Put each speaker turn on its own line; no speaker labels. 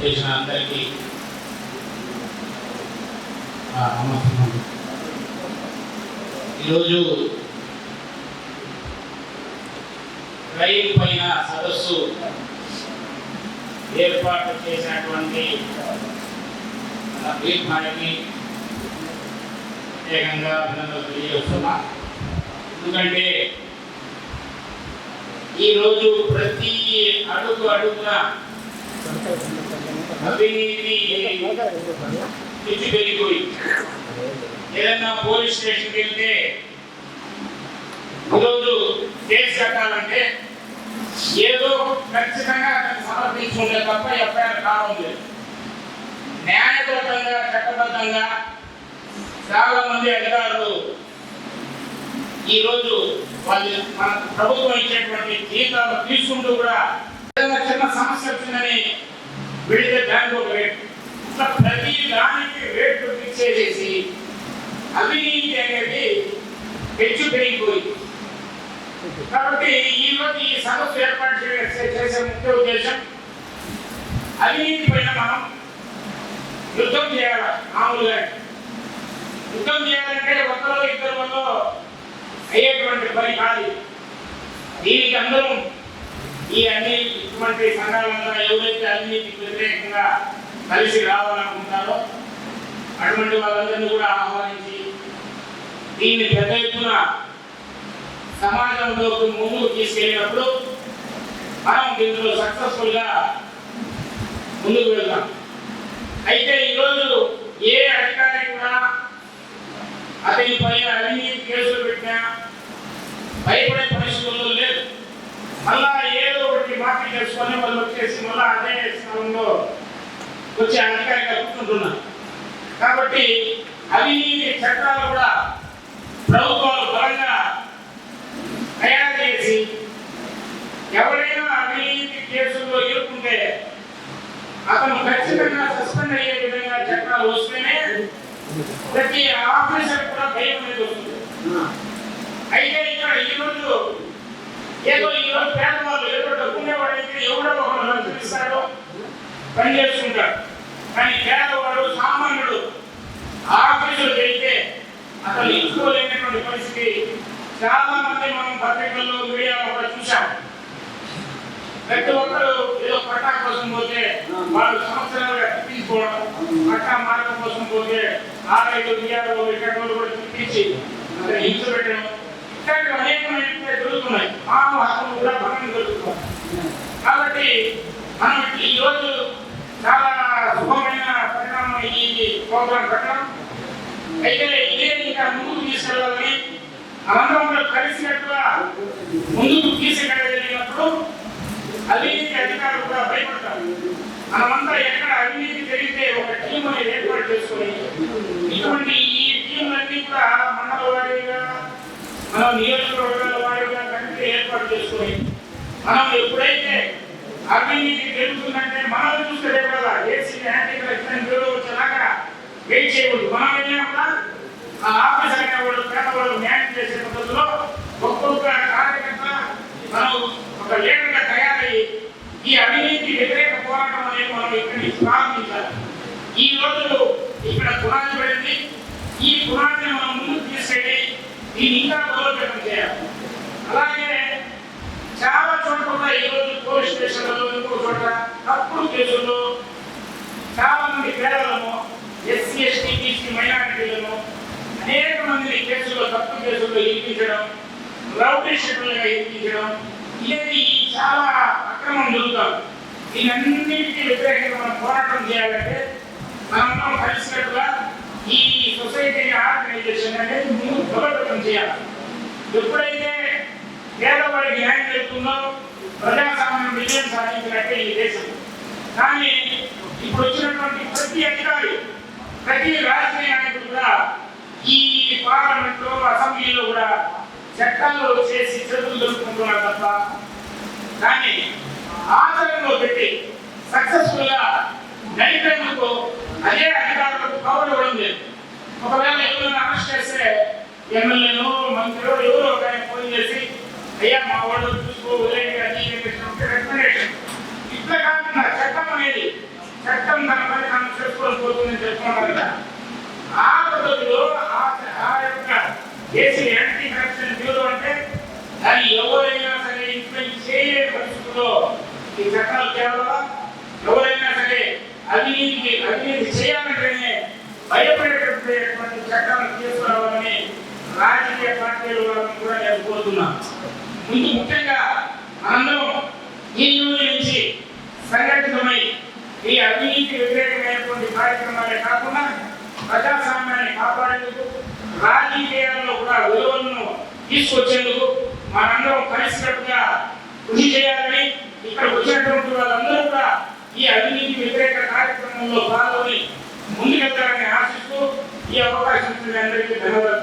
చేసిన అందరికీ ఆ, నమస్కారం ఈరోజు రైలు పైన సదస్సు ఏర్పాటు చేసినటువంటి మన భీమానికి ప్రత్యేకంగా అభినందనలు తెలియజేస్తున్నా. ఎందుకంటే ఈరోజు ప్రతి అడుగు అడుగున అవినీతి పిచ్చి పెరిగిపోయి ఏదన్నా పోలీస్ స్టేషన్కి వెళ్తే ఈరోజు కేసు కట్టాలంటే ఏదో ఖచ్చితంగా అతను సమర్పించుకుంటే తప్ప ఎఫ్ఐఆర్ కావడం లేదు. న్యాయబద్ధంగా చట్టబద్ధంగా చాలా మంది అధికారులు ఈరోజు వాళ్ళు మన ప్రభుత్వం ఇచ్చేటువంటి జీతాలు తీసుకుంటూ కూడా ఏదైనా చిన్న సమస్య వచ్చిందని విడితే బ్యాంకు ఒక రేట్. ఇట్లా ప్రతి దానికి రేట్లు ఫిక్స్ చేసేసి అవినీతి అనేది హెచ్చు పెరిగిపోయింది. కాబట్టి ఈరోజు ఈ సమస్య ఏర్పాటు చేసే ముఖ్య ఉద్దేశం అవినీతి పైన మనం యుద్ధం చేయాలి? మామూలుగా యుద్ధం చేయాలంటే ఒకరో ఇద్దరు వల్ల అయ్యేటువంటి పని కాదు. దీనికి అందరూ ఈ అన్ని ఇటువంటి సంఘాలంగా ఎవరైతే అవినీతికి వ్యతిరేకంగా కలిసి రావాలనుకుంటారో అటువంటి వాళ్ళందరినీ కూడా ఆహ్వానించి దీన్ని పెద్ద ఎత్తున సమాజంలోకి ముందుకు తీసుకెళ్ళినప్పుడు మనం దీంట్లో సక్సెస్ఫుల్గా ముందుకు వెళ్దాం అయితే ఈరోజు ఏ అధికారి కూడా అతని పైన అవినీతి కేసులు భయపడే పరిస్థితుల్లో లేదు. మళ్ళా ఏదో ఒకటి మాఫీ చేసుకొని వాళ్ళు వచ్చేసి మళ్ళా అదే స్థలంలో వచ్చే అధికారిగా కూర్చుంటున్నారు. కాబట్టి అవినీతి చట్టాలు కూడా ప్రభుత్వాలు బలంగా తయారు చేసి ఎవరైనా అవినీతి కేసుల్లో ఇరుక్కుంటే అతను ఖచ్చితంగా సస్పెండ్ అయ్యే విధంగా చట్టాలు వస్తేనే ప్రతి ఆఫీసర్ కూడా భయం అనేది వస్తుంది. అయితే ఏదో ఈ ఈరోజు పేదవాళ్ళు ఏదో డబ్బుండేవాడైతే ఎవడో ఒకరు లంచం పని చేసుకుంటాడు. కానీ పేదవాడు సామాన్యుడు ఆఫీసులకు వెళ్తే అసలు ఇచ్చుకోలేనటువంటి పరిస్థితి. చాలా మంది మనం పత్రికల్లో మీడియాలో కూడా చూసాం ప్రతి ఒక్కరు ఏదో పట్టా కోసం పోతే వాళ్ళు సంవత్సరాలుగా తీసుకోవడం పట్టా మార్గం కోసం పోతే ఆరైదు విఆర్ఓ ఇక్కడ కూడా తిప్పించి అతను హింస పెట్టడం. ఇట్లాంటివి అనేక జరుగుతున్నాయి మానవ హక్కులు కూడా భంగం జరుగుతున్నాయి కాబట్టి మనం ఈ రోజు చాలా శుభమైన పరిణామం ఈ ప్రోగ్రాం పెట్టడం అయితే ఇదే ఇంకా ముందుకు తీసుకెళ్ళాలని అనంతరంలో కలిసినట్టుగా ముందుకు తీసుకెళ్ళగలిగినప్పుడు అవినీతి అధికారులు కూడా భయపడతారు. మనమంతా ఎక్కడ అవినీతి జరిగితే ఒక టీమ్ అనేది ఏర్పాటు చేసుకుని ఇటువంటి ఈ టీంలన్నీ కూడా మండల వారీగా మనం నియోజకవర్గాల వారీగా కమిటీ ఏర్పాటు చేసుకుని మనం ఎప్పుడైతే అవినీతి జరుగుతుందంటే మనం చూస్తే కదా ఏసీ యాంటీ కరెక్షన్ బ్యూరో వచ్చేలాగా వెయిట్ చేయకూడదు మనం వెళ్ళినప్పుడు ఆ ఆఫీసర్ అనేవాడు పేదవాడు న్యాయం చేసే పద్ధతిలో ఒక్కొక్క కార్యకర్త మనం ఒక లీడర్గా తయారయ్యి ఈ అవినీతి వ్యతిరేక పోరాటం అనేది మనం ఇక్కడి ప్రారంభించాలి. ఈ రోజు ఇక్కడ పునాది పడింది ఈ పునాదిని మనం ముందుకు తీసుకెళ్ళి దీన్ని ఇంకా బలోపేతం చేయాలి అలాగే చాలా చోట్ల కూడా ఈ రోజు పోలీస్ స్టేషన్లలో ఇంకో చోట తప్పుడు కేసుల్లో చాలా మంది పేదలను ఎస్సీ ఎస్టీ బీసీ మైనారిటీలను అనేక మందిని కేసుల్లో తప్పు కేసుల్లో ఇరికించడం రౌడీ షీట్లుగా ఇరికించడం ఇలాంటి చాలా అక్రమం జరుగుతారు దీనన్నిటికీ వ్యతిరేకంగా మనం పోరాటం చేయాలంటే మనందరం కలిసినట్టుగా ఈ సొసైటీ ఆర్గనైజేషన్ అనేది ముందు బలోపేతం చేయాలి. ఎప్పుడైతే పేదవాడికి న్యాయం జరుగుతుందో ప్రజాస్వామ్యం విజయం సాధించినట్టే ఈ దేశం. కానీ ఇప్పుడు వచ్చినటువంటి ప్రతి అధికారి ప్రతి రాజకీయ నాయకుడు కూడా ఈ పార్లమెంట్లో అసెంబ్లీలో కూడా చట్టాలు చేసి చదువులు జరుపుకుంటున్నారు తప్ప కానీ ఆచరణలో పెట్టి సక్సెస్ఫుల్గా నడిపేందుకు అదే అధికారులకు పవర్ ఇవ్వడం లేదు. ఒకవేళ ఎవరైనా అరెస్ట్ చేస్తే ఎమ్మెల్యేను మంత్రులు ఎవరో ఒక ఫోన్ చేసి అయ్యా మా వాళ్ళు చూసుకో వదిలేయండి అది రికమెండేషన్ ఇట్లా కాకుండా చట్టం అనేది చట్టం తన పని తాను చేసుకొని పోతుందని చెప్తున్నారు కదా ఆ పద్ధతిలో ఆ- ఆ యొక్క దేశీయ యాంటీ కరప్షన్ బ్యూరో అంటే దాన్ని ఎవరైనా సరే ఇంప్లిమెంట్ చేయలేని పరిస్థితుల్లో ఈ చట్టాలు తేవాలా ఎవరైనా సరే అవినీతికి అవినీతి చేయాలంటేనే భయపడేటటువంటి చట్టాలను తీసుకురావాలని రాజకీయ పార్టీల వాళ్ళని కూడా నేను కోరుతున్నాను. ముందు ముఖ్యంగా మనందరం ఈ రోజు నుంచి సంఘటితమై ఈ అవినీతి వ్యతిరేకమైనటువంటి కార్యక్రమాలే కాకుండా ప్రజాస్వామ్యాన్ని కాపాడేందుకు రాజకీయాల్లో కూడా విలువలను తీసుకొచ్చేందుకు మనందరం కలిసికట్టుగా కృషి చేయాలని ఇక్కడ వచ్చినటువంటి వాళ్ళందరూ కూడా ఈ అవినీతి వ్యతిరేక కార్యక్రమంలో పాల్గొని ముందుకెళ్తారని ఆశిస్తూ ఈ అవకాశం అందరికీ ధన్యవాదాలు.